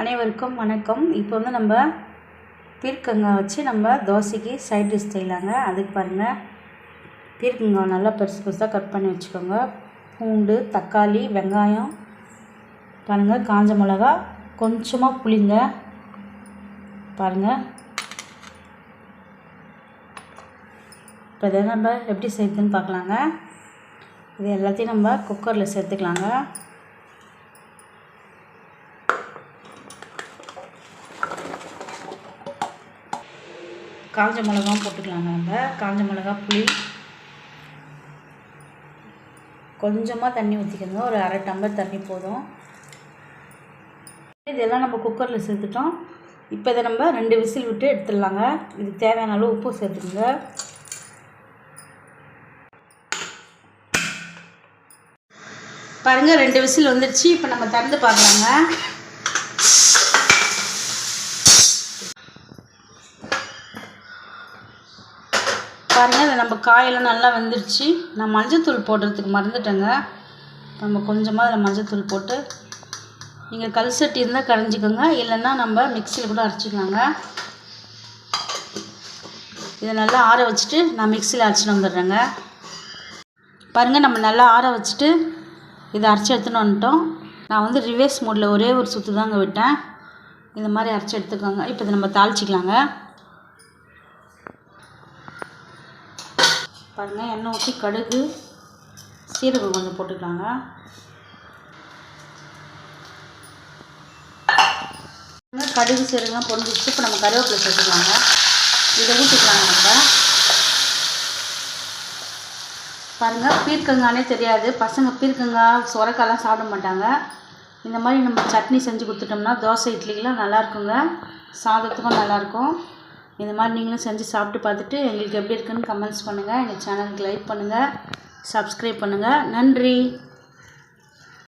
அனைவருக்கும் வணக்கம். இப்போ வந்து நம்ம பீர்க்கங்காய் வச்சு நம்ம தோசைக்கு சைட் டிஷ் செய்யலாங்க. அதுக்கு பாருங்கள் பீர்க்கங்காய் நல்லா பெருசு பெருசாக கட் பண்ணி வச்சுக்கோங்க. பூண்டு தக்காளி வெங்காயம் பாருங்கள் காஞ்ச மிளகா கொஞ்சமாக புளிங்க பாருங்கள் இப்போ இதை நம்ம எப்படி செய்யுதுன்னு பார்க்கலாங்க. இது எல்லாத்தையும் நம்ம குக்கரில் சேர்த்துக்கலாங்க. காஞ்ச மிளகாவும் போட்டுக்கலாங்க நம்ம. காஞ்ச மிளகா புளி. கொஞ்சமாக தண்ணி ஊற்றிக்கோங்க ஒரு அரை டம்ளர் தண்ணி போதும். இதெல்லாம் நம்ம குக்கரில் சேர்த்துட்டோம். இப்போ இதை நம்ம ரெண்டு விசில் விட்டு எடுத்துடலாங்க. இதுக்கு தேவையான அளவு உப்பு சேர்த்துக்கோங்க. பாருங்கள் ரெண்டு விசில் வந்துடுச்சு இப்போ நம்ம திறந்து பார்க்கலாங்க. பாருங்கள் நம்ம காயெல்லாம் நல்லா வெந்துருச்சு. நான் மஞ்சத்தூள் போடுறதுக்கு மறந்துட்டேங்க. நம்ம கொஞ்சமாக அதில் மஞ்சத்தூள் போட்டு நீங்கள் கல் சட்டி இருந்தால் கரைஞ்சிக்கோங்க. இல்லைன்னா நம்ம மிக்சியில் கூட அரைச்சிக்கலாங்க. இதை நல்லா ஆற வச்சுட்டு நான் மிக்சியில் அரைச்சிட்டு வந்துடுறேங்க. பாருங்கள் நம்ம நல்லா ஆற வச்சுட்டு இதை அரைச்சி எடுத்துன்னு வந்துட்டோம். நான் வந்து ரிவேர்ஸ் மோடில் ஒரே ஒரு சுற்று தாங்க விட்டேன். இந்த மாதிரி அரைச்சி எடுத்துக்கோங்க. இப்போ இதை நம்ம தாளிச்சிக்கலாங்க. பாருங்கள் எண்ணெய் ஊற்றி கடுகு சீரகம் கொஞ்சம் போட்டுக்கலாங்க. கடுகு சீரகம் பொரிஞ்சிச்சு இப்போ நம்ம கருவேப்பிலை சேர்த்துக்கலாங்க. இதை ஊற்றிக்கலாங்க நம்ம. பாருங்கள் பீர்க்கங்கானே தெரியாது. பசங்க பீர்க்கங்காய் சுரக்காலாம் சாப்பிட மாட்டாங்க. இந்த மாதிரி நம்ம சட்னி செஞ்சு கொடுத்துட்டோம்னா தோசை இட்லிக்கெலாம் நல்லா இருக்குங்க. சாதத்துக்கும் நல்லாயிருக்கும் இந்த மாதிரி நீங்களும் செஞ்சு சாப்பிட்டு பார்த்துட்டு எங்களுக்கு எப்படி இருக்குன்னு கமெண்ட்ஸ் பண்ணுங்கள் எங்கள் சேனலுக்கு லைக் பண்ணுங்கள் சப்ஸ்கிரைப் பண்ணுங்கள் நன்றி.